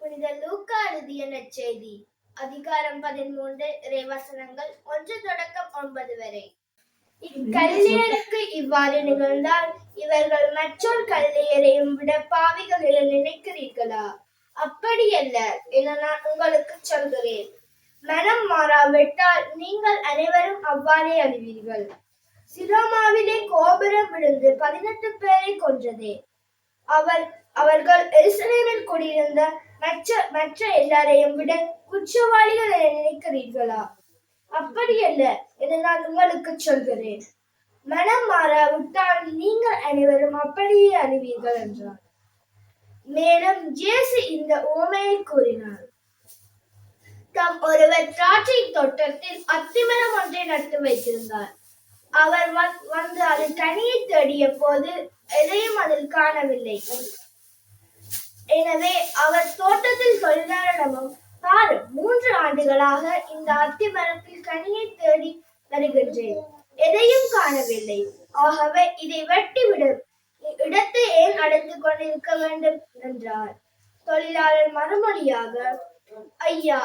புனித லூக்கா எழுதிய நற்செய்தி. அதிகாரம் பதிமூன்று இறைவசனங்கள் ஒன்று தொடக்கம் ஒன்பது வரை. இக்கல்லியருக்கு இவ்வாறு நிகழ்ந்தால் இவர்கள் மற்றொரு கல்லியரையும் விட பாவிகள் என நினைக்கிறீர்களா? அப்படியல்ல என நான் உங்களுக்கு சொல்கிறேன். மனம் விட்டால் நீங்கள் அனைவரும் அவ்வாறே அறிவீர்கள். சிரோமாவிலே கோபுரம் விழுந்து பதினெட்டு பேரை கொன்றதே. அவர் அவர்கள் எருசலேமில் குடியிருந்த மற்ற மற்ற எல்லாரையும் விட குற்றவாளிகள் என நினைக்கிறீர்களா? அப்படியல்ல என நான் உங்களுக்கு சொல்கிறேன். மனம் மாறாவிட்டால் நீங்கள் அனைவரும் அப்படியே அறிவீர்கள் என்றார் மேலும் ஜேசு இந்த ஓமையை கூறினார். தம் ஒருவர் திராட்சை தோட்டத்தில் அத்திமரம் ஒன்றை நட்டு வைத்திருந்தார். அவர் வந்து அது கனியை தேடிய போது எதையும் அதில் காணவில்லை. எனவே அவர் தோட்டத்தில் தொழிலாளரிடமும் பாரு மூன்று ஆண்டுகளாக இந்த அத்திமரத்தில் கனியை தேடி வருகின்றேன். எதையும் காணவில்லை. ஆகவே இதை வெட்டிவிடும் இடத்தை ஏன் அடைந்து கொண்டிருக்க வேண்டும்? என்றார். தொழிலாளர் மறுமொழியாக ஐயா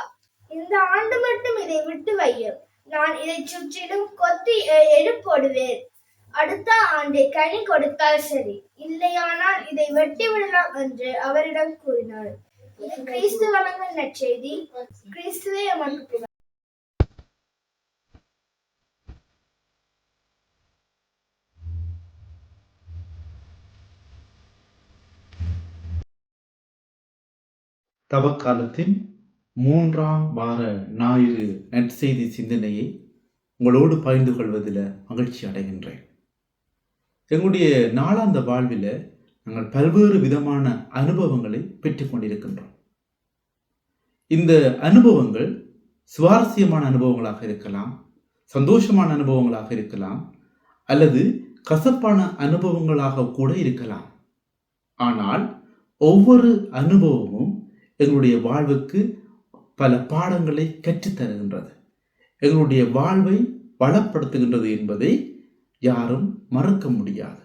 இந்த ஆண்டு மட்டும் இதை விட்டு வையும் நான் இதை சுற்றிலும் கொத்தி எழுப்போடுவேன் அடுத்த ஆண்டு கனி கொடுத்தால் சரி. இல்லையானால் இதை வெட்டி விடலாம் என்று அவரிடம் கூறினார் இது கிறிஸ்து வழங்கும் நற்செய்தி. கிறிஸ்துவே எமக்கு தவக்காலத்தின் மூன்றாம் வார ஞாயிறு நற்செய்தி சிந்தனையை உங்களோடு பகிர்ந்து கொள்வதில் மகிழ்ச்சி அடைகின்றேன். எங்களுடைய நாளாந்த வாழ்வில் நாங்கள் பல்வேறு விதமான அனுபவங்களை பெற்றுக்கொண்டிருக்கின்றோம் இந்த அனுபவங்கள் சுவாரஸ்யமான அனுபவங்களாக இருக்கலாம் சந்தோஷமான அனுபவங்களாக இருக்கலாம் அல்லது கசப்பான அனுபவங்களாக கூட இருக்கலாம். ஆனால் ஒவ்வொரு அனுபவமும் எங்களுடைய வாழ்வுக்கு பல பாடங்களை கற்றுத்தருகின்றது. எங்களுடைய வாழ்வை வளப்படுத்துகின்றது என்பதை யாரும் மறுக்க முடியாது.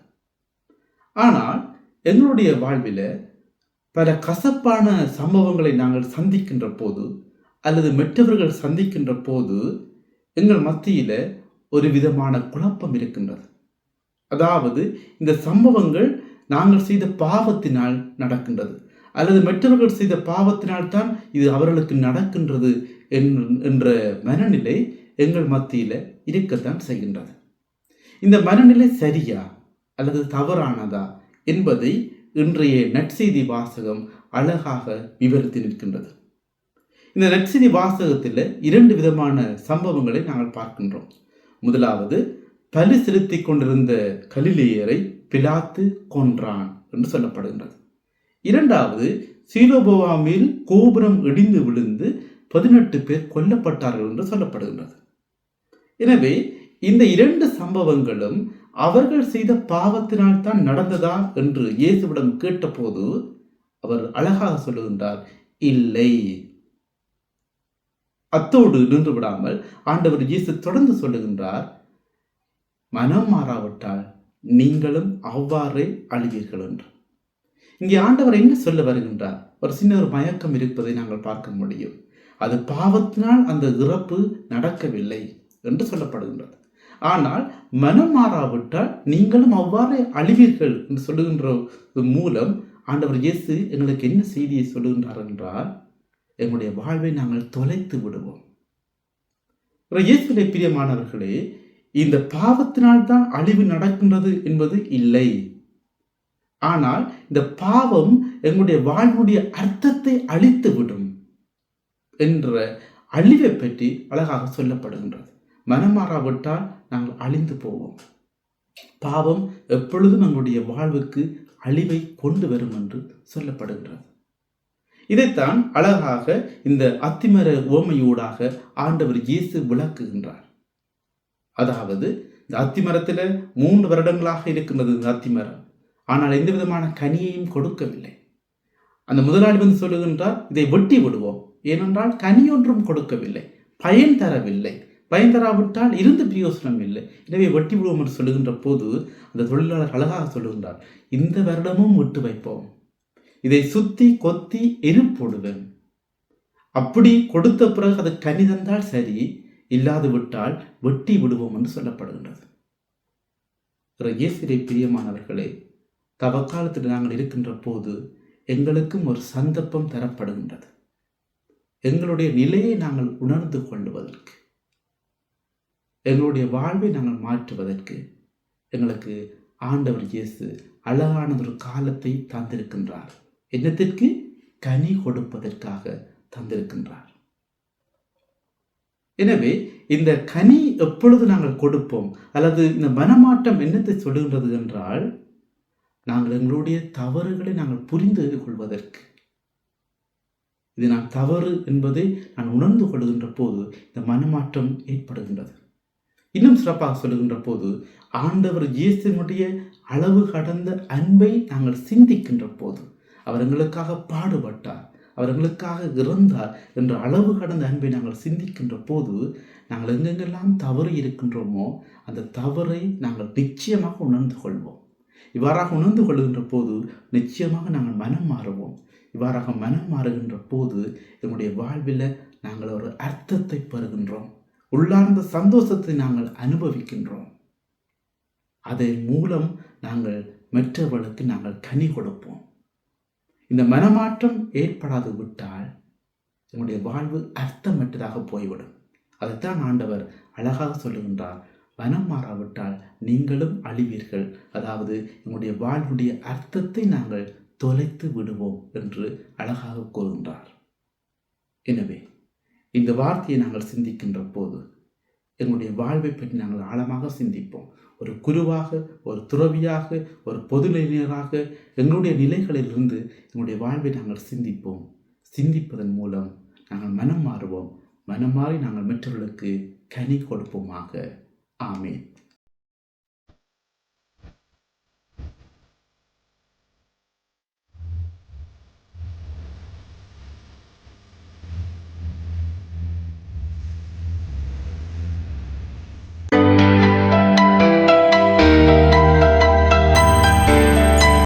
ஆனால் எங்களுடைய வாழ்வில் பல கசப்பான சம்பவங்களை நாங்கள் சந்திக்கின்ற போது அல்லது மற்றவர்கள் சந்திக்கின்ற போது எங்கள் மத்தியில் ஒரு விதமான குழப்பம் இருக்கின்றது. அதாவது இந்த சம்பவங்கள் நாங்கள் செய்த பாவத்தினால் நடக்கின்றது. அல்லது மற்றவர்கள் செய்த பாவத்தினால் தான் இது அவர்களுக்கு நடக்கின்றது என்- என்ற மனநிலை எங்கள் மத்தியில் இருக்கத்தான் செய்கின்றது. இந்த மனநிலை சரியா அல்லது தவறானதா என்பதை இன்றைய நற்செய்தி வாசகம் அழகாக விவரித்து நிற்கின்றது. இந்த நற்செய்தி வாசகத்தில் இரண்டு விதமான சம்பவங்களை நாங்கள் பார்க்கின்றோம். முதலாவது பலி செலுத்திக் கொண்டிருந்த கலிலேயரை பிலாத்து கொன்றான் என்று சொல்லப்படுகின்றது. இரண்டாவது சீலோபோவாமில் கோபுரம் இடிந்து விழுந்து பதினெட்டு பேர் கொல்லப்பட்டார்கள் என்று சொல்லப்படுகின்றது. எனவே இந்த இரண்டு சம்பவங்களும் அவர்கள் செய்த பாவத்தினால் தான் நடந்ததா என்று இயேசுவிடம் கேட்டபோது அவர் அழகாக சொல்லுகின்றார் இல்லை. அத்தோடு நின்று விடாமல் ஆண்டவர் இயேசு தொடர்ந்து சொல்லுகின்றார் மனம் மாறாவிட்டால் நீங்களும் அவ்வாறே அழிவீர்கள் என்று. இங்கே ஆண்டவர் என்ன சொல்ல வருகின்றார்? ஒரு சின்ன ஒரு மயக்கம் இருப்பதை நாங்கள் பார்க்க முடியும். அது பாவத்தினால் அந்த இறப்பு நடக்கவில்லை என்று சொல்லப்படுகின்றது. ஆனால் மனம் மாறாவிட்டால் நீங்களும் அவ்வாறே அழிவீர்கள் என்று சொல்லுகின்ற மூலம் ஆண்டவர் இயேசு எங்களுக்கு என்ன செய்தியை சொல்லுகின்றார் என்றால் எங்களுடைய வாழ்வை நாங்கள் தொலைத்து விடுவோம். ஒரு இயேசுவிலே பிரியமானவர்களே இந்த பாவத்தினால் தான் அழிவு நடக்கின்றது என்பது இல்லை. ஆனால் இந்த பாவம் எங்களுடைய வாழ்வுடைய அர்த்தத்தை அழித்து விடும் என்ற அழிவை பற்றி அழகாக சொல்லப்படுகின்றது. மனமாறாவிட்டால் நாங்கள் அழிந்து போவோம். பாவம் எப்பொழுதும் எங்களுடைய வாழ்வுக்கு அழிவை கொண்டு வரும் என்று சொல்லப்படுகின்றது. இதைத்தான் அழகாக இந்த அத்திமர ஓமையூடாக ஆண்டவர் இயேசு விளக்குகின்றார். அதாவது இந்த அத்திமரத்தில் மூன்று வருடங்களாக இருக்கின்றது இந்த அத்திமரம். ஆனால் எந்த விதமான கனியையும் கொடுக்கவில்லை. அந்த முதலாளி வந்து சொல்லுகின்றார் இதை வெட்டி விடுவோம். ஏனென்றால் கனி ஒன்றும் கொடுக்கவில்லை. பயன் தரவில்லை. பயன் தராவிட்டால் இருந்து பிரயோசனம் இல்லை. எனவே வெட்டி விடுவோம் என்று சொல்லுகின்ற போது அந்த தொழிலாளர் அழகாக சொல்லுகின்றார் இந்த வருடமும் விட்டு வைப்போம். இதை சுத்தி கொத்தி எரிப்போடுவேன் அப்படி கொடுத்த பிறகு அது கனி தந்தால் சரி இல்லாது விட்டால் வெட்டி விடுவோம் என்று சொல்லப்படுகின்றது. இயேசுரை பிரியமானவர்களே தவக்காலத்தில் நாங்கள் இருக்கின்ற போது எங்களுக்கும் ஒரு சந்தர்ப்பம் தரப்படுகின்றது. எங்களுடைய நிலையை நாங்கள் உணர்ந்து கொள்வதற்கு எங்களுடைய வாழ்வை நாங்கள் மாற்றுவதற்கு எங்களுக்கு ஆண்டவர் இயேசு அழகானதொரு காலத்தை தந்திருக்கின்றார். என்னத்திற்கு? கனி கொடுப்பதற்காக தந்திருக்கின்றார். எனவே இந்த கனி எப்பொழுது நாங்கள் கொடுப்போம் அல்லது இந்த மனமாற்றம் என்னத்தை சொல்லுகின்றது என்றால் நாங்கள் எங்களுடைய தவறுகளை நாங்கள் புரிந்து கொள்வதற்கு. இது நான் தவறு என்பதை நான் உணர்ந்து கொள்கின்ற போது இந்த மனமாற்றம் ஏற்படுகின்றது. இன்னும் சிறப்பாக சொல்லுகின்ற போது ஆண்டவர் இயேசுனுடைய அளவு கடந்த அன்பை நாங்கள் சிந்திக்கின்ற போது அவர் எங்களுக்காக பாடுபட்டார் அவர் எங்களுக்காக இறந்தார் என்ற அளவு கடந்த அன்பை நாங்கள் சிந்திக்கின்ற போது நாங்கள் எங்கெங்கெல்லாம் தவறு இருக்கின்றோமோ அந்த தவறை நாங்கள் நிச்சயமாக உணர்ந்து கொள்வோம். இவ்வாறாக உணர்ந்து கொள்கின்ற போது நிச்சயமாக நாங்கள் மனம் மாறுவோம். இவ்வாறாக மனம் மாறுகின்ற போது எங்களுடைய வாழ்வில் நாங்கள் ஒரு அர்த்தத்தை பெறுகின்றோம். உள்ளார்ந்த சந்தோஷத்தை நாங்கள் அனுபவிக்கின்றோம். அதன் மூலம் நாங்கள் மற்றவர்களுக்கு நாங்கள் கனி கொடுப்போம். இந்த மனமாற்றம் ஏற்படாது விட்டால் எங்களுடைய வாழ்வு அர்த்தமற்றதாக போய்விடும். அதைத்தான் ஆண்டவர் அழகாக சொல்லுகின்றார். மனம் மாறாவிட்டால் நீங்களும் அழிவீர்கள். அதாவது எங்களுடைய வாழ்வுடைய அர்த்தத்தை நாங்கள் தொலைத்து விடுவோம் என்று அழகாக கூறுகின்றார். எனவே இந்த வார்த்தையை நாங்கள் சிந்திக்கின்ற போது எங்களுடைய வாழ்வை பற்றி நாங்கள் ஆழமாக சிந்திப்போம். ஒரு குருவாக ஒரு துறவியாக ஒரு பொதுநிலையராக எங்களுடைய நிலைகளிலிருந்து எங்களுடைய வாழ்வை நாங்கள் சிந்திப்போம். சிந்திப்பதன் மூலம் நாங்கள் மனம் மாறுவோம். மனம் மாறி நாங்கள் மற்றவர்களுக்கு கனி கொடுப்போமாக. 阿弥